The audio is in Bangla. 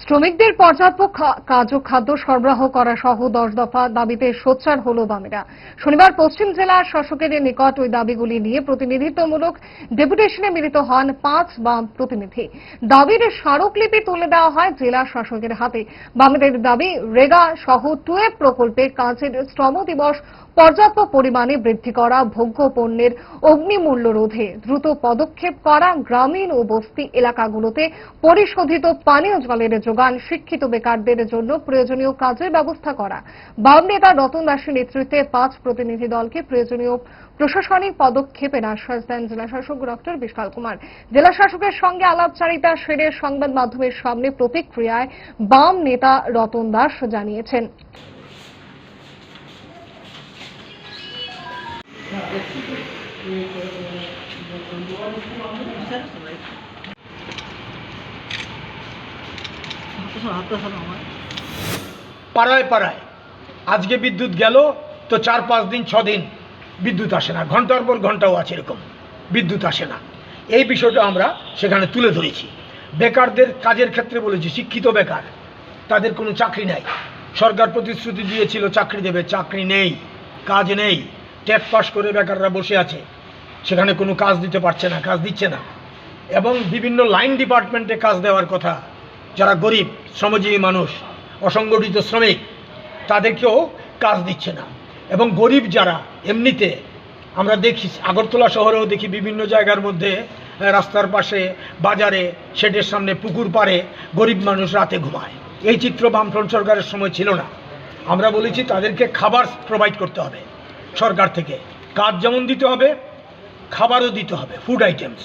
শ্রমিকদের পর্যাপ্ত কাজ ও খাদ্য সরবরাহ করা সহ দশ দফা দাবিতে সোচ্চার হল বামেরা। শনিবার পশ্চিম জেলার শাসকের নিকট ওই দাবিগুলি নিয়ে প্রতিনিধিত্বমূলক ডেপুটেশনে মিলিত হন পাঁচ বাম প্রতিনিধি। দাবির স্মারকলিপি তুলে দেওয়া হয় জেলা শাসকের হাতে। বামেদের দাবি, রেগা সহ টুয়েব প্রকল্পে কাজের শ্রম দিবস পর্যাপ্ত পরিমাণে বৃদ্ধি করা ভোগ্য পণ্যের অগ্নিমূল্য রোধে দ্রুত পদক্ষেপ করা গ্রামীণ ও বস্তি এলাকাগুলোতে পরিশোধিত পানীয় জলের যোগান শিক্ষিত বেকারদের জন্য প্রয়োজনীয় কাজের ব্যবস্থা করা। বাম নেতা রতন দাসের নেতৃত্বে পাঁচ প্রতিনিধি দলকে প্রয়োজনীয় প্রশাসনিক পদক্ষেপের আশ্বাস দেন জেলাশাসক ডক্টর বিশাল কুমার। জেলাশাসকের সঙ্গে আলাপচারিতা সেরে সংবাদ মাধ্যমের সামনে প্রতিক্রিয়ায় বাম নেতা রতন দাস জানিয়েছেন। পাড়ায় পাড়ায়। আজকে বিদ্যুৎ গেল, তো চার পাঁচ দিন, ছ দিন বিদ্যুৎ আসে না। ঘণ্টার পর ঘন্টাও আছে এরকম। বিদ্যুৎ আসে না। এই বিষয়টা আমরা সেখানে তুলে ধরেছি। বেকারদের কাজের ক্ষেত্রে বলেছি, শিক্ষিত বেকার, তাদের কোনো চাকরি নাই। সরকার প্রতিশ্রুতি দিয়েছিল, চাকরি দেবে, চাকরি নেই, কাজ নেই। টেট পাস করে বেকাররা বসে আছে। সেখানে কোনো কাজ দিতে পারছে না, কাজ দিচ্ছে না। এবং বিভিন্ন লাইন ডিপার্টমেন্টে কাজ দেওয়ার কথা। যারা গরিব, শ্রমজীবী মানুষ, অসংগঠিত শ্রমিক, তাদেরকেও কাজ দিচ্ছে না। এবং গরিব যারা, এমনিতে আমরা দেখি, আগরতলা শহরেও দেখি বিভিন্ন জায়গার মধ্যে রাস্তার পাশে, বাজারে, শেডের সামনে, পুকুর পাড়ে গরিব মানুষ রাতে ঘুমায়। এই চিত্র বামফ্রন্ট সরকারের সময় ছিল না। আমরা বলেছি তাদেরকে খাবার প্রোভাইড করতে হবে। সরকার থেকে। কাজ যেমন দিতে হবে খাবারও দিতে হবে ফুড আইটেমস